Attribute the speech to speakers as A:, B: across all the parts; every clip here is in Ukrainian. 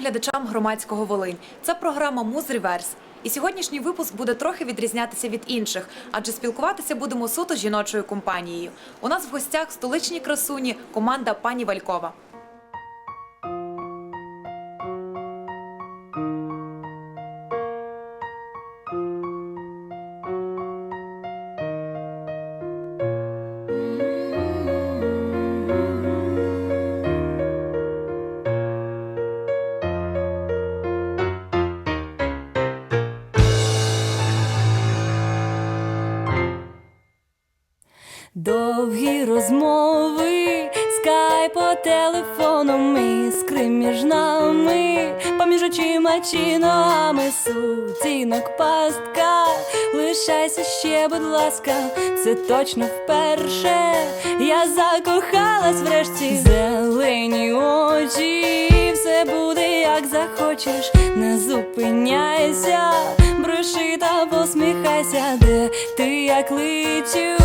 A: глядачам громадського Волинь. Це програма Муз Реверс. І сьогоднішній випуск буде трохи відрізнятися від інших, адже спілкуватися будемо суто жіночою компанією. У нас в гостях столичні красуні команда пані Валькова.
B: Ласка, це точно вперше. Я закохалась врешті, зелені очі, все буде як захочеш, не зупиняйся, броши та посміхайся, де ти як летю,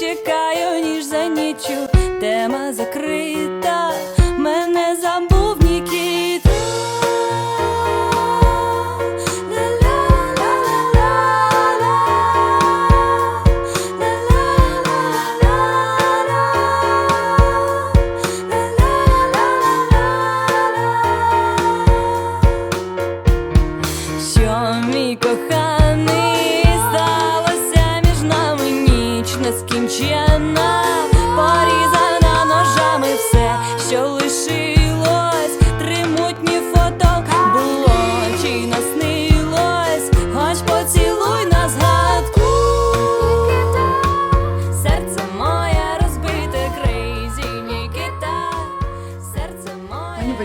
B: чекаю, ніж за ніччю, тема закрита, мене забув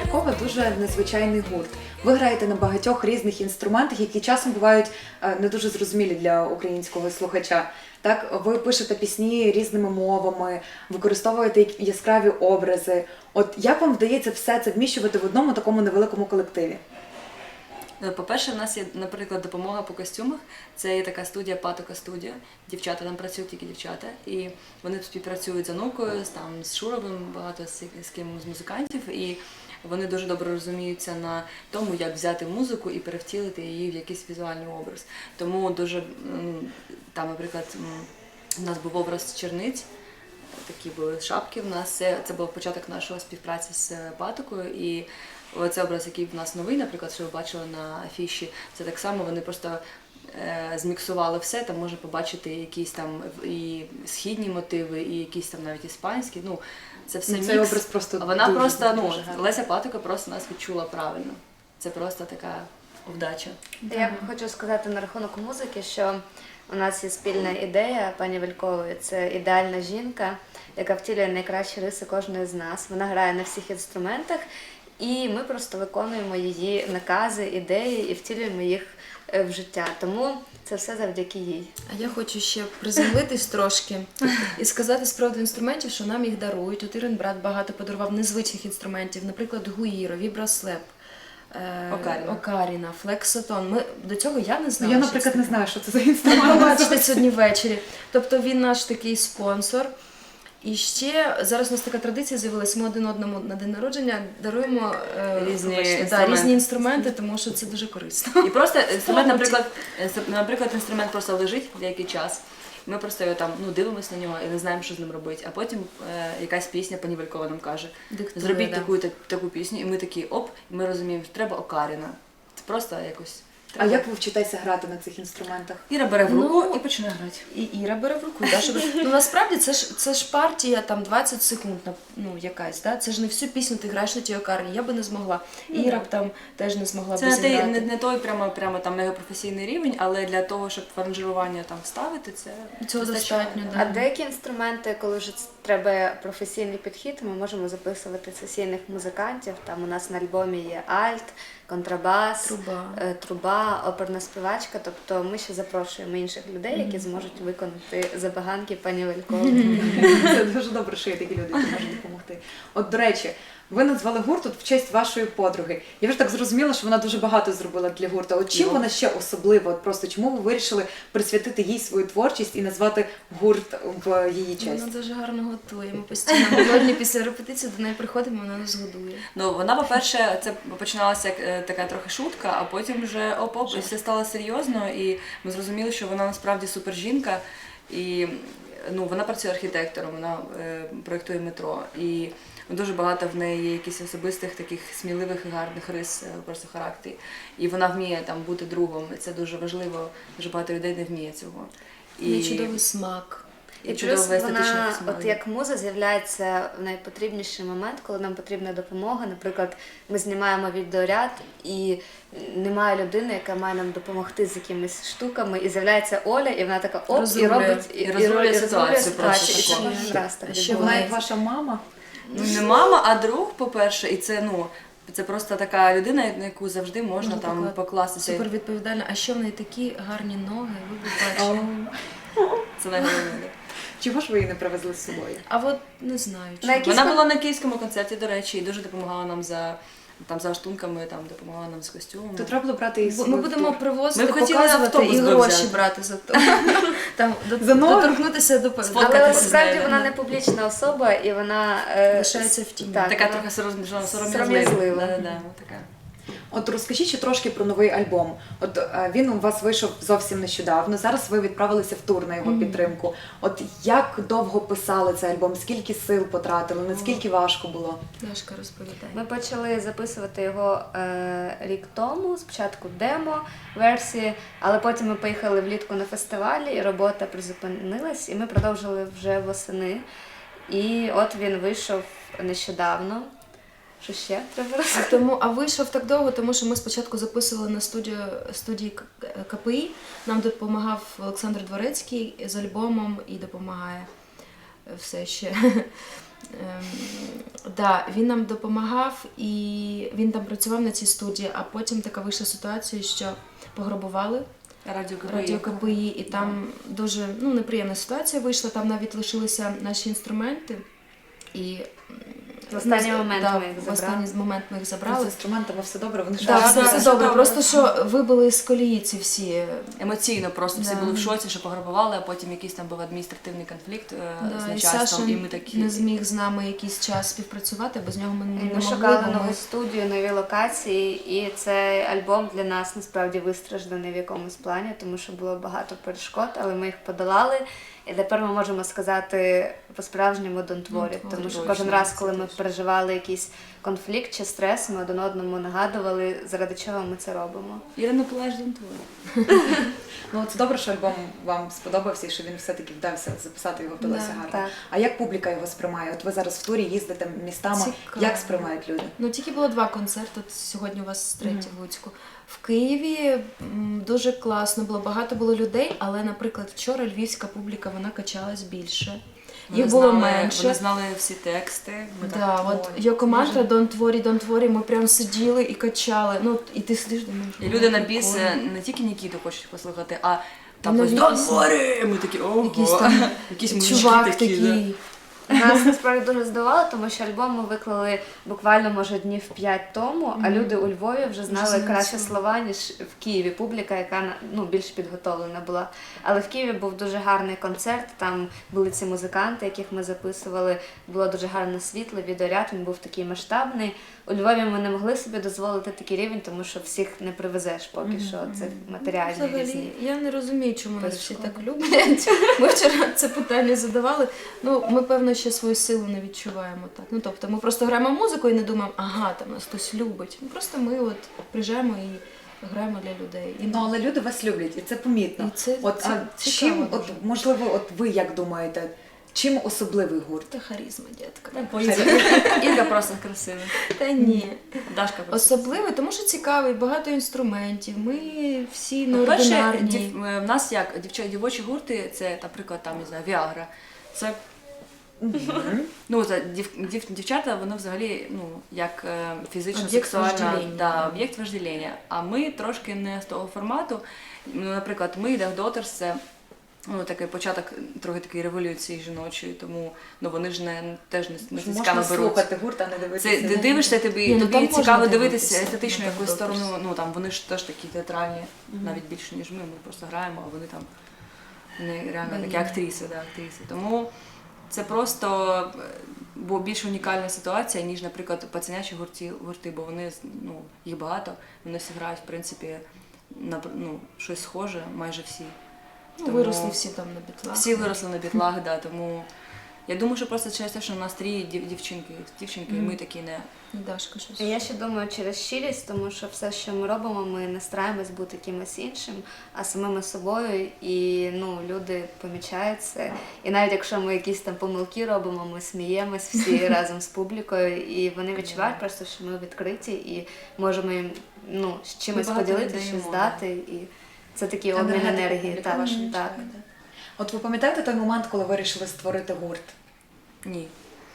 B: моє.
A: Дуже незвичайний гурт. Ви граєте на багатьох різних інструментах, які часом бувають е, не дуже зрозумілі для українського слухача. Так, ви пишете пісні різними мовами, використовуєте яскраві образи. От як вам вдається все це вміщувати в одному такому невеликому колективі?
C: Е, По-перше, в нас є, наприклад, допомога по костюмах. Це є така студія Патока студія. Дівчата там працюють тільки дівчата, і вони співпрацюють з Анукою, з там з Шуровим, багато з, з ким з музикантів. І вони дуже добре розуміються на тому, як взяти музику і перевтілити її в якийсь візуальний образ. Тому дуже там, наприклад, у нас був образ черниць. Такі були шапки. В нас це, це був початок нашої співпраці з е, Патокою. І оцей образ, який в нас новий, наприклад, що ви бачили на афіші, це так само вони просто е, зміксували все. Там можна побачити якісь там і східні мотиви, і якісь там навіть іспанські. Ну, це все
A: Ну, цей
C: мікс.
A: образ просто
C: А вона
A: дуже,
C: просто, ну,
A: дуже гарний.
C: Леся Патока просто нас відчула правильно. Це просто така вдача.
D: Я хочу сказати на рахунок музики, що у нас є спільна ідея пані Валькової. Це ідеальна жінка, яка втілює найкращі риси кожної з нас. Вона грає на всіх інструментах, і ми просто виконуємо її накази, ідеї і втілюємо їх е, в життя. Тому це все завдяки їй.
E: А я хочу ще приземлитись трошки і сказати з приводу інструментів, що нам їх дарують. От Ірин брат багато подарував незвичних інструментів, наприклад, гуїро, віброслеп. е,
C: Окаріна.
E: Окаріна, флексотон. Ми до цього я не
A: знаю.
E: знала.
A: я, наприклад, не знаю, що це за
E: Ви
A: інструмент.
E: побачите сьогодні ввечері. Тобто він наш такий спонсор. І ще зараз у нас така традиція з'явилася. Ми один одному на день народження даруємо е,
C: Різні
E: вибачте, да,
C: інструменти.
E: різні інструменти, тому що це дуже корисно.
C: І просто інструмент, наприклад, інстр- наприклад, інструмент просто лежить деякий час. Ми просто його там ну дивимося на нього і не знаємо, що з ним робити. А потім е, якась пісня пані Валькова нам каже:
E: Диктує,
C: зробіть
E: да.
C: таку та- таку пісню, і ми такі оп, і ми розуміємо, що треба окаріна. Це просто якось.
A: А
C: треба.
A: як ви вчитеся грати на цих інструментах?
C: Іра бере в руку
E: Ну,
C: і починає грати.
E: І Іра бере в руку. Да, щоб... Ну насправді це ж це ж партія там 20 секунд, на- ну якась, да? Це ж не всю пісню ти граєш на тій окарні. Я би не змогла. Іра б там теж не змогла
C: Це
E: б
C: не той,
E: зіграти.
C: не, не той прямо, прямо там мегапрофесійний рівень, але для того, щоб в аранжування там ставити, це
E: Цього достатньо,
D: А деякі інструменти, коли вже ц- треба професійний підхід, ми можемо записувати сесійних музикантів. Там у нас на альбомі є альт, контрабас,
E: Труба.
D: е, труба, оперна співачка. Тобто ми ще запрошуємо інших людей, які зможуть виконати забаганки пані Валькової.
A: Це дуже добре, що є такі люди, які можуть допомогти. От, до речі, Ви назвали гурт от в честь вашої подруги. Я вже так зрозуміла, що вона дуже багато зробила для гурту. От чим
C: Ну.
A: вона ще особлива? От просто чому ви вирішили присвятити їй свою творчість і назвати гурт в її честь?
E: Вона дуже гарно готує. Ми постійно голодні після репетиції до неї приходимо, вона нас годує.
C: Ну, вона, по-перше, це починалася як е, така трохи шутка, а потім вже оп-оп, і все стало серйозно, і ми зрозуміли, що вона насправді супер жінка. І ну, вона працює архітектором, вона е, проєктує метро. І дуже багато в неї є якихось особистих таких сміливих і гарних рис е, просто характері. І вона вміє там бути другом. І це дуже важливо. Дуже багато людей не вміє цього.
E: І... Є чудовий смак.
C: і
D: І плюс вона,
C: смак.
D: от як муза, з'являється в найпотрібніший момент, коли нам потрібна допомога. Наприклад, ми знімаємо відеоряд і немає людини, яка має нам допомогти з якимись штуками, і з'являється Оля, і вона така оп, і
E: Розрулює.
D: робить
C: І розрулює ситуацію просто
D: І це
C: таку.
D: кожен раз так
E: А ще
A: Вона
D: відбувається.
A: як ваша мама?
C: Ну, не мама, а друг, по-перше, і це ну. Це просто така людина, на яку завжди можна
E: ну,
C: там покластися.
E: Супер відповідальна. А що в неї такі гарні ноги, ви бачите. бачили.
C: Це найголовніше.
A: Чого ж ви її не привезли з собою?
E: А от не знаю. Чому.
C: Вона була на київському концерті, до речі, і дуже допомагала нам за там за штунками, там допомагала нам з костюмом.
A: То треба було брати собою.
E: Ми будемо привозити,
C: Ми б хотіли
E: показувати і
C: автобус би
E: гроші
C: взяти.
E: брати за то. Там до-
A: За ноги?
E: доторкнутися до
C: Сфоткатися
D: Але
C: Фоткатися з
D: насправді
C: нею.
D: вона не публічна особа, і вона е,
E: Лишається в тіні.
D: Так,
C: така
D: вона-
C: трохи сором-
D: Сором'язлива.
C: сором'язлива. Да, да, да, така.
A: От розкажіть ще трошки про новий альбом. От е, він у вас вийшов зовсім нещодавно. Зараз ви відправилися в тур на його підтримку. От як довго писали цей альбом? Скільки сил потратили? Наскільки важко було?
E: Дашка розповідає.
D: Ми почали записувати його е, рік тому, спочатку демо версії, але потім ми поїхали влітку на фестивалі, і робота призупинилась, і ми продовжили вже восени. І от він вийшов нещодавно. Що ще треба
E: А
D: розказати?
E: тому, а вийшов так довго, тому що ми спочатку записували на студію студії КПІ. Нам допомагав Олександр Дворецький з альбомом і допомагає е, все ще. Ем, да, він нам допомагав і він там працював на цій студії, а потім така вийшла ситуація, що пограбували
C: Радіо КПІ.
E: радіо КПІ, і там дуже ну, неприємна ситуація вийшла. Там навіть лишилися наші інструменти. І
D: В останній момент
E: да,
D: ми їх
E: в
D: забрали.
E: останній момент ми їх
A: З
E: забрали.
A: інструментами все добре, вони ж
E: Так, все, все добре. Просто що вибили з колії ці всі.
C: Емоційно просто всі
E: Да.
C: були в шоці, що пограбували, а потім якийсь там був адміністративний конфлікт е, з
E: Да, і
C: начальством,
E: Саша
C: і ми такі.
E: не зміг з нами якийсь час співпрацювати, без нього ми не, не
D: Ми
E: могли.
D: шукали
E: бо ми-
D: нову студію, нові локації, і цей альбом для нас насправді вистражданий в якомусь плані, тому що було багато перешкод, але ми їх подолали. І тепер ми можемо сказати по-справжньому don't worry,
E: Don't
D: тому що кожен раз, коли ми переживали якийсь конфлікт чи стрес, ми один одному нагадували, заради чого ми це робимо.
C: Ірина Палаш Донтур.
A: Ну це добре, що альбом вам сподобався і що він все-таки вдався записати його вдалося
E: Да,
A: гарно.
D: так.
A: А як публіка його сприймає? От ви зараз в турі їздите містами.
E: Цікаво.
A: Як сприймають люди?
E: Ну тільки було два концерти. От сьогодні у вас третій в Луцьку. В Києві дуже класно було, багато було людей, але, наприклад, вчора львівська публіка вона качалась більше. Їх
C: Вони
E: було
C: знали-
E: менше.
C: Вони знали всі тексти. Ми
E: Да,
C: так,
E: от
C: «Ой,
E: його команда Don't Worry, Don't Worry, ми прям сиділи і качали. Ну, і ти сидиш, думаєш.
C: І
E: «Ну,
C: люди на біс е, не тільки Нікіту хочуть послухати, а там ось Don't worry! Ми такі ого.
E: Якийсь там
C: Якісь
E: чувак
C: такі.
E: такий.
D: Нас насправді дуже здивувало, тому що альбом ми виклали буквально може днів п'ять тому, а люди у Львові вже знали
E: знали
D: краще слова, ніж в Києві. Публіка, яка ну більш підготовлена була. Але в Києві був дуже гарний концерт. Там були ці музиканти, яких ми записували. Було дуже гарне світло, відеоряд. Він був такий масштабний. У Львові ми не могли собі дозволити такий рівень, тому що всіх не привезеш поки що. Це матеріальні
E: Взагалі,
D: різні.
E: я не розумію, чому нас всі так люблять. Ми вчора це питання задавали. Ну, ми, певно, ще свою силу не відчуваємо так. Ну, тобто, ми просто граємо музику і не думаємо, ага, там нас хтось любить. Ну, просто ми от приїжджаємо і граємо для людей. І,
A: Ну але люди вас люблять, і це помітно.
E: і це,
A: От
E: це
A: а
E: цікаво
A: чим, от можливо, от ви як думаєте, чим особливий гурт?
E: Та харізма, дітка.
C: Ірка просто красива.
E: Та ні.
C: Дашка просто.
E: Особливий, тому що цікавий, багато інструментів. Ми всі
C: По-перше, дів, е, в нас як дівча, дівочі гурти, це, наприклад, там, не знаю, Віагра. Це Ну, за дів, дів, дівчата, воно взагалі ну, як е, фізично
E: Об'єкт
C: сексуальна
E: вождеління.
C: да, об'єкт вождеління. А ми трошки не з того формату. Ну, наприклад, ми Death Daughters, це ну, такий початок трохи такої революції жіночої, тому ну, вони ж не, теж не, не
A: Можна
C: цікаво беруть.
A: слухати гурт, а не дивитися.
C: Це
A: на
C: ти
A: них.
C: дивишся, тобі,
E: Ні, ну, там
C: тобі
E: можна
C: цікаво
E: дивитися,
C: дивитися естетичну
E: на
C: якусь
E: Доброс.
C: сторону. Ну там вони ж теж такі театральні, навіть більше ніж ми. Ми просто граємо, а вони там не реально такі актриси, да, актриси. Тому це просто е, бо більш унікальна ситуація, ніж, наприклад, пацанячі гурті, гурти, бо вони ну, їх багато, вони всі грають, в принципі, на ну, щось схоже, майже всі.
E: Ну,
C: Тому-
E: виросли всі там на бітлах.
C: Всі виросли на бітлах, да, тому я думаю, що просто через те, що у нас три дів- дівчинки, дівчинки, і ми такі не.
E: Дашка щось.
D: Я ще думаю через щирість, тому що все, що ми робимо, ми не стараємось бути кимось іншим, а самими собою. І ну, люди помічають це. І навіть якщо ми якісь там помилки робимо, ми сміємось всі разом з публікою, і вони відчувають просто, що ми відкриті і можемо їм ну, з чимось
C: багато
D: поділитися, щось
C: да.
D: дати. І це такий обмін енергії. Так, так.
A: От ви пам'ятаєте той момент, коли вирішили створити гурт?
C: Ні.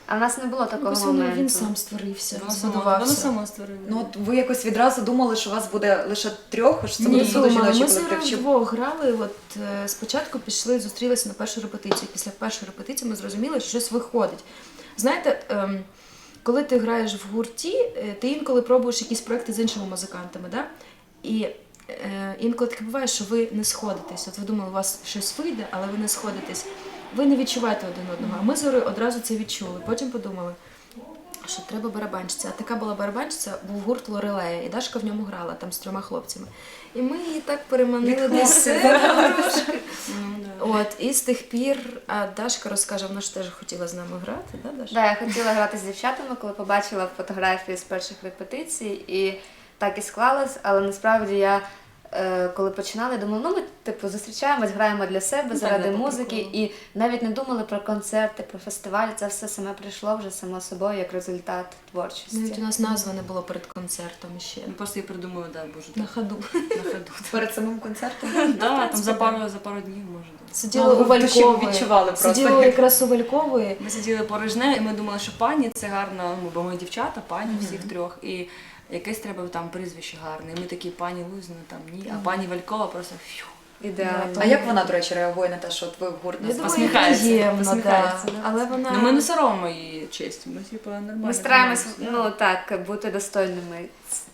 D: А в нас не було такого
E: Якось
D: моменту.
E: він сам створився,
C: Воно само, воно.
A: Ну от ви якось відразу думали, що у вас буде лише трьох, що це
E: Ні,
A: буде суто
E: думали.
A: жіночий
E: Ми
A: колектив. Чи
E: вдвох грали. От е, спочатку пішли, зустрілися на першу репетицію. Після першої репетиції ми зрозуміли, що щось виходить. Знаєте, ем, коли ти граєш в гурті, е, ти інколи пробуєш якісь проекти з іншими музикантами, да? і е, інколи таке буває, що ви не сходитесь. От ви думали, у вас щось вийде, але ви не сходитесь. Ви не відчуваєте один одного. А ми з Ірою одразу це відчули. Потім подумали. Що треба барабанщиця. А така була барабанщиця, був гурт Лорелея, і Дашка в ньому грала там з трьома хлопцями. І ми її так переманили трошки.
C: Ну.
E: От, і з тих пір, а Дашка розкаже, вона ж теж хотіла з нами грати, да, Даша?
D: Да, я хотіла грати з дівчатами, коли побачила фотографії з перших репетицій, і так і склалось, але насправді я. Е, Коли починали, думала, ну ми типу зустрічаємось, граємо для себе
C: Ну,
D: заради
C: так,
D: музики, і навіть не думали про концерти, про фестивалі. Це все саме прийшло вже само собою як результат творчості.
E: Навіть у нас назви не було перед концертом ще.
C: Ми просто її придумали, да, боже,
E: На ходу.
C: на ходу.
A: перед самим концертом?
C: Да, там за пару, за пару днів може.
E: Сиділи
A: Ну,
E: у Валькової.
A: відчували просто.
E: Сиділи якраз у Валькової.
C: Ми сиділи нею, і ми думали, що пані це гарно, ну, бо ми дівчата, пані всіх трьох. І якесь треба там прізвище гарне. І ми такі пані Лузина, там ні, а пані Валькова просто фью.
D: Ідеально.
A: А як вона, до речі, реагує на те, що от ви в гурт
E: Я думаю,
C: Посміхається,
E: приємно,
C: посміхається, да.
E: але вона...
C: Ну ми не соромимо її честь, ми типу нормально.
D: Ми стараємось ну так бути достойними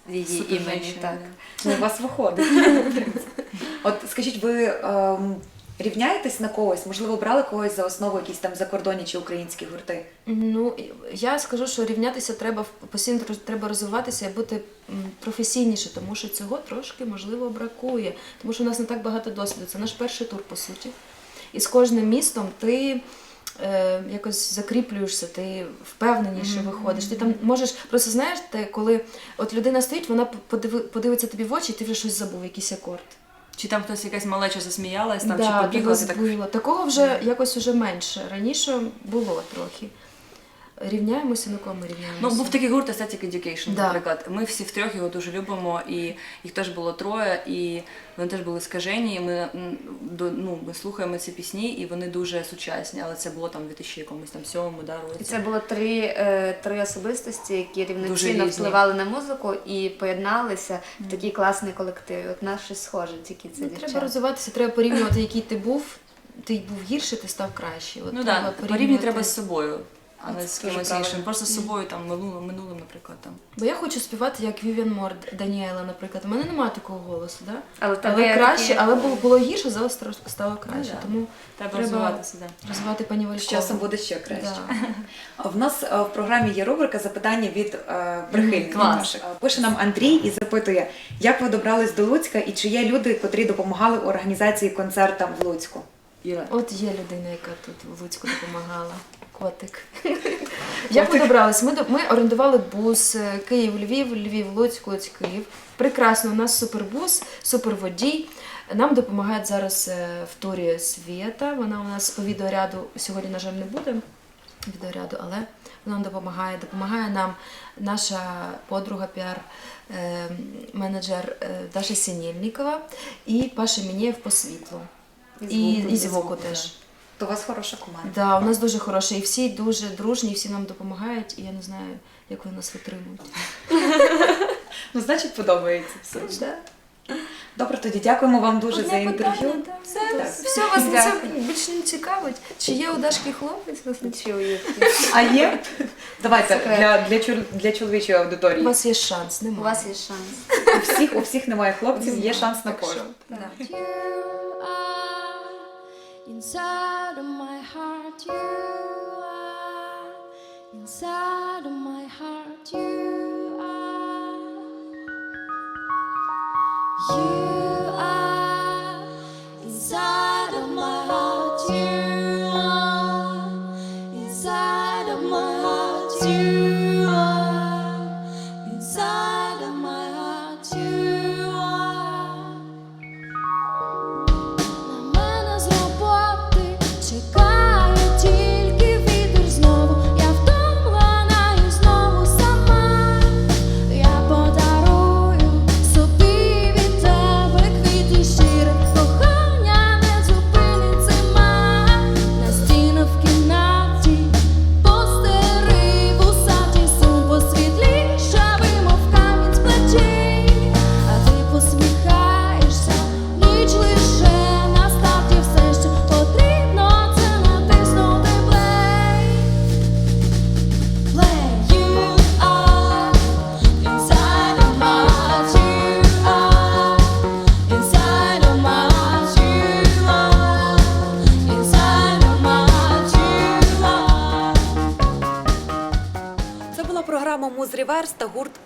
D: її
C: Супер
D: імені.
C: женщина,
D: Так.
C: да.
A: Ну, у вас виходить. От скажіть, ви ем, рівняєтесь на когось? Можливо, брали когось за основу якісь там закордонні чи українські гурти?
E: Ну, я скажу, що рівнятися треба постійно треба розвиватися і бути професійніше, тому що цього трошки можливо бракує. Тому що у нас не так багато досвіду. Це наш перший тур, по суті. І з кожним містом ти е, якось закріплюєшся, ти впевненіше виходиш. Ти там можеш, просто знаєш, ти, коли от людина стоїть, вона подиви, подивиться тобі в очі, і ти вже щось забув, якийсь акорд.
C: Чи там хтось якась малеча засміялась, там,
E: да,
C: чи побігла, так.
E: Такого вже якось уже менше. Раніше було трохи. Рівняємося, на кого ми рівняємося?
C: Ну, був такий гурт Aesthetic Education,
E: Да.
C: наприклад. Ми всі втрьох його дуже любимо, і їх теж було троє, і вони теж були скажені. І ми, ну, ми слухаємо ці пісні, і вони дуже сучасні, але це було там в 2000 якомусь там сьомому да, році.
D: І це було три, е, три особистості, які рівноцінно впливали на музику і поєдналися в такий класний колектив. От наш щось схоже, тільки це
E: Ну, треба розвиватися, треба порівнювати, який ти був. Ти був гірше, ти став краще. От
C: Ну так, порівнювати
E: порівнювати.
C: треба з собою, а не
A: Це
C: з кимось іншим. Просто з собою там минулим, минулим, наприклад. Там.
E: Бо я хочу співати як Вівіан Морд Даніела, наприклад. У мене немає такого голосу, да?
D: Але, в тебе
E: але
D: є
E: краще,
D: такі-
E: але було, було гірше, зараз трошки стало краще.
C: да.
E: Тому
C: Треба,
E: Треба-
C: розвиватися, да.
E: розвивати пані
A: З часом буде ще краще.
E: Да.
A: А В нас е, в програмі є рубрика запитання від е, прихильників.
C: клас.
A: наших. Е, Пише нам Андрій і запитує, як ви добрались до Луцька і чи є люди, котрі допомагали у організації концерта в Луцьку?
C: Іра.
E: От є людина, яка тут в Луцьку допомагала. Котик. Як ми добрались? Ми, ми орендували бус е, Київ-Львів, Львів-Луцьк, Луцьк-Київ. Прекрасно, у нас супербус, суперводій. Нам допомагає зараз е, в турі Свєта. Вона у нас по відеоряду сьогодні, на жаль, не буде відеоряду, але вона нам допомагає. Допомагає нам наша подруга, піар е, менеджер Даша Сінєльнікова і Паша Мінєєв по світлу. І, і звуку теж.
A: То у вас хороша команда.
E: Да, у нас дуже хороше, і всі дуже дружні, всі нам допомагають, і я не знаю, як вони нас витримують.
A: Ну, значить, подобається все.
E: Да.
A: Добре, тоді дякуємо вам дуже
E: Одне
A: за інтерв'ю.
E: Все,
A: Так.
E: все вас це
A: Дякую.
E: більше не цікавить. Чи є у Дашки хлопець? Вас не цікавить?
A: А є? Давайте
D: Секрет.
A: для, для, чол- для чоловічої
E: У
A: аудиторії.
E: вас є шанс,
D: У
E: немає.
D: вас є шанс.
A: У всіх, у всіх немає хлопців, є шанс на
E: Так що, да.
B: Inside of my heart. You are inside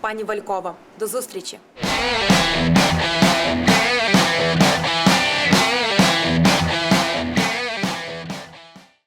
A: пані Валькова. До зустрічі!